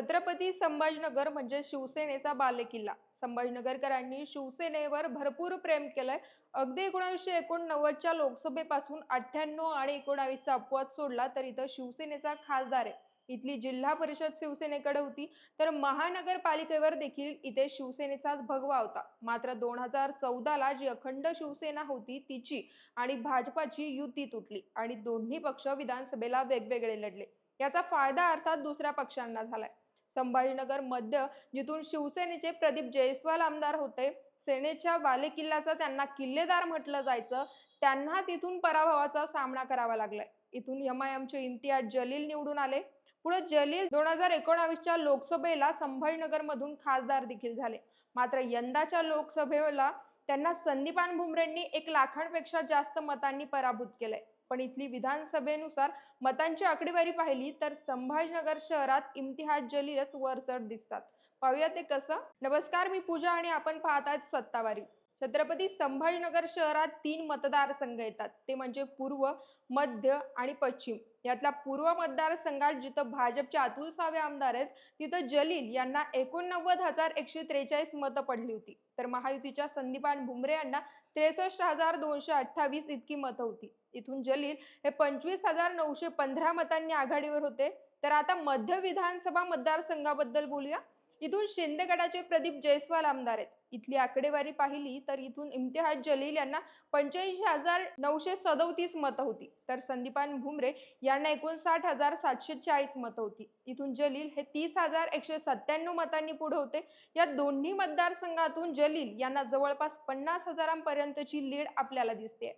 छत्रपती संभाजीनगर म्हणजे शिवसेनेचा बालेकिल्ला. संभाजीनगरकरांनी शिवसेनेवर भरपूर प्रेम केलंय. अगदी एकोणावीसशे एकोणनव्वदच्या लोकसभेपासून अठ्ठ्याण्णव आणि एकोणावीसचा अपवाद सोडला तर इथं शिवसेनेचा खासदार आहे. इथली जिल्हा परिषद शिवसेनेकडे होती तर महानगरपालिकेवर देखील इथे शिवसेनेचाच भगवा होता. मात्र दोन हजार चौदाला जी अखंड शिवसेना होती तिची आणि भाजपाची युती तुटली आणि दोन्ही पक्ष विधानसभेला वेगवेगळे लढले. याचा फायदा अर्थात दुसऱ्या पक्षांना झालाय. संभाजीनगर मध्य जिथून शिवसेनेचे प्रदीप जयस्वाल आमदार होते. सेनेच्या बालेकिल्ल्याचा त्यांना किल्लेदार म्हटलं जायचं. त्यांनाच इथून पराभवाचा सामना करावा लागलाय. इथून एमआयएमचे इम्तियाज जलील निवडून आले. पुढे जलील दोन हजार एकोणावीसच्या लोकसभेला संभाजीनगर मधून खासदार देखील झाले. मात्र यंदाच्या लोकसभेला त्यांना संदीपान भुमरेंनी एक लाखांपेक्षा जास्त मतांनी पराभूत केलंय. पण इथली विधानसभेनुसार मतांची आकडेवारी पाहिली तर संभाजीनगर शहरात इम्तिहाज जलीलच वरचढ दिसतात. पाहूया ते कसं? नमस्कार मी पूजा आणि आपण पाहत आहात सत्तावारी. छत्रपती संभाजीनगर शहरात तीन मतदारसंघ येतात. ते म्हणजे पूर्व मध्य आणि पश्चिम. यातला पूर्व मतदारसंघात जिथं भाजपचे अतुल सावे आमदार आहेत तिथं जलील यांना एकोणनव्वद हजार एकशे त्रेचाळीस मतं पडली होती. तर महायुतीच्या संदीपान भुमरे यांना त्रेसष्ट हजार दोनशे अठ्ठावीस इतकी मतं होती. इथून जलील हे पंचवीस हजार नऊशे पंधरा मतांनी आघाडीवर होते. तर आता मध्य विधानसभा मतदारसंघाबद्दल बोलूया. इथून शिंदेगडाचे प्रदीप जयस्वाल आमदार आहेत. इथली आकडेवारी पाहिली तर इथून इम्तिहाज जलील यांना पंच्याऐंशी हजार नऊशे सदोतीस मतं होती. तर संदीपान भुमरे यांना एकोणसाठ हजार सातशे चाळीस मतं होती. इथून जलील हे तीस हजार एकशे सत्त्याण्णव मतांनी पुढे होते. या दोन्ही मतदारसंघातून जलील यांना जवळपास पन्नास हजारांपर्यंतची लीड आपल्याला दिसते.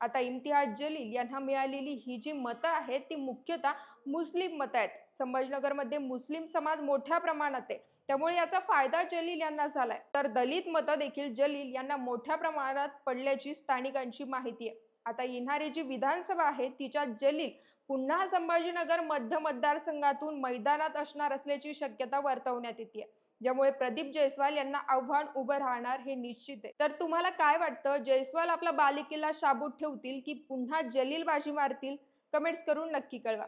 आता इम्तिहाज जलील यांना मिळालेली ही जी मतं आहेत ती मुख्यतः मुस्लिम मतं आहेत. संभाजीनगरमध्ये मुस्लिम समाज मोठ्या प्रमाणात आहे. त्यामुळे याचा फायदा जलील यांना झालाय. तर दलित मतं देखील जलील यांना मोठ्या प्रमाणात पडल्याची स्थानिकांची माहिती आहे. आता येणारी जी विधानसभा आहे तिच्यात जलील पुन्हा संभाजीनगर मध्य मतदारसंघातून मैदानात असणार असल्याची शक्यता वर्तवण्यात येते. ज्यामुळे प्रदीप जयस्वाल यांना आव्हान उभं राहणार हे निश्चित आहे. तर तुम्हाला काय वाटतं? जयस्वाल आपला बालिकेला शाबूत ठेवतील की पुन्हा जलील बाजी मारतील? कमेंट्स करून नक्की कळवा.